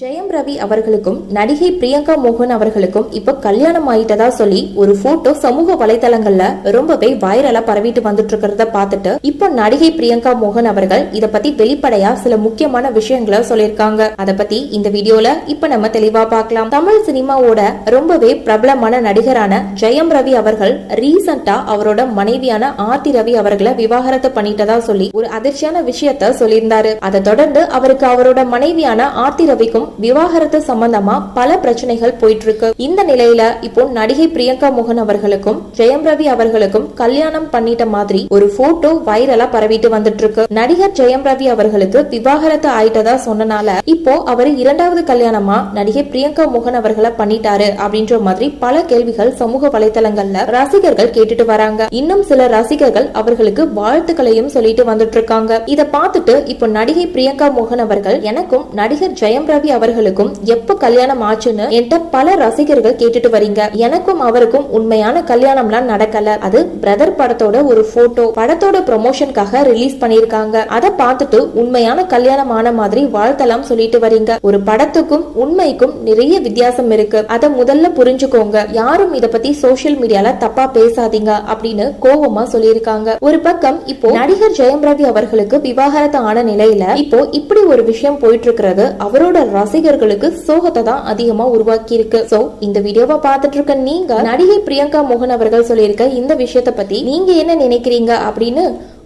ஜெயம் ரவி அவர்களுக்கும் நடிகை பிரியங்கா மோகன் அவர்களுக்கும் இப்ப கல்யாணம் ஆயிட்டதா சொல்லி ஒரு போட்டோ சமூக வலைதளங்கள்ல ரொம்பவே வைரலா பரவிட்டு வந்துட்டு இருக்கிறத பார்த்துட்டு இப்போ நடிகை பிரியங்கா மோகன் அவர்கள் இத பத்தி வெளிப்படையா சில முக்கியமான விஷயங்களை சொல்லியிருக்காங்க. அத பத்தி இந்த வீடியோல இப்ப நம்ம தெளிவா பார்க்கலாம். தமிழ் சினிமாவோட ரொம்பவே பிரபலமான நடிகரான ஜெயம் ரவி அவர்கள் ரீசெண்டா அவரோட மனைவியான ஆர்த்தி ரவி அவர்களை விவாகரத்து பண்ணிட்டதா சொல்லி ஒரு அதிர்ச்சியான விஷயத்த சொல்லியிருந்தாரு. அதை தொடர்ந்து அவருக்கு அவரோட மனைவியான ஆர்த்தி ரவிக்கும் விவாகரத்து சம்பந்தமா பல பிரச்சனைகள் போயிட்டு இருக்கு இந்த நிலையில இப்போ நடிகை பிரியங்கா மோகன் அவர்களுக்கும் ஜெயம் ரவி அவர்களுக்கும் கல்யாணம் பண்ணிட்ட மாதிரி ஒரு போட்டோ வைரலா பரவிட்டு வந்துட்டு இருக்கு நடிகர் ஜெயம் ரவி அவர்களுக்கு விவாகரத்து ஆயிட்டதா சொன்னனால இப்போ அவர் இரண்டாவது கல்யாணமா நடிகை பிரியங்கா மோகன் அவர்களை பண்ணிட்டாரு அப்படின்ற மாதிரி பல கேள்விகள் சமூக வலைதளங்கள்ல ரசிகர்கள் கேட்டுட்டு வராங்க. இன்னும் சில ரசிகர்கள் அவர்களுக்கு வாழ்த்துக்களையும் சொல்லிட்டு வந்துட்டு இருக்காங்க இத பார்த்துட்டு இப்போ நடிகை பிரியங்கா மோகன் அவர்கள் எனக்கும் நடிகர் ஜெயம் ரவி அவர்களுக்கும் எப்ப கல்யாணம் ஆச்சுன்னு என்கிட்ட பல ரசிகர்கள் கேட்டுட்டு வரீங்க எனக்கும் அவருக்கும் உண்மையான கல்யாணம்லாம் நடக்கல. அது பிரதர் படத்தோட ஒரு போட்டோ. படத்தோட ப்ரொமோஷனுக்காக ரிலீஸ் பண்ணிருக்காங்க அதை பார்த்துட்டு உண்மையான கல்யாணம் ஆன மாதிரி வாழ்த்தலாம் சொல்லிட்டு வரீங்க ஒரு படத்துக்கும் உண்மைக்கும் நிறைய வித்தியாசம் இருக்கு. அதை முதல்ல புரிஞ்சுக்கோங்க. யாரும் இத பத்தி சோசியல் மீடியால தப்பா பேசாதீங்க. அப்படின்னு கோபமா சொல்லியிருக்காங்க. ஒரு பக்கம் இப்போ நடிகர் ஜெயம் ரவி அவர்களுக்கு விவாகரத்து ஆன நிலையில இப்போ இப்படி ஒரு விஷயம் போயிட்டு இருக்கிறது. அவரோட ரசிகர்களுக்கு சோகத்தை தான் அதிகமா உருவாக்கி இருக்கு சோ இந்த வீடியோவை பார்த்துட்டு இருக்க நீங்க நடிகை பிரியங்கா மோகன் அவர்கள் சொல்லியிருக்க இந்த விஷயத்த பத்தி நீங்க என்ன நினைக்கிறீங்க அப்படின்னு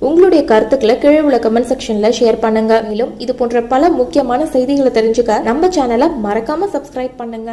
உங்களுடைய கருத்துக்களை கீழே உள்ள கமெண்ட் செக்ஷன்ல ஷேர் பண்ணுங்க. மேலும் இது போன்ற பல முக்கியமான செய்திகளை தெரிஞ்சுக்க நம்ம சேனலை மறக்காம சப்ஸ்கிரைப் பண்ணுங்க.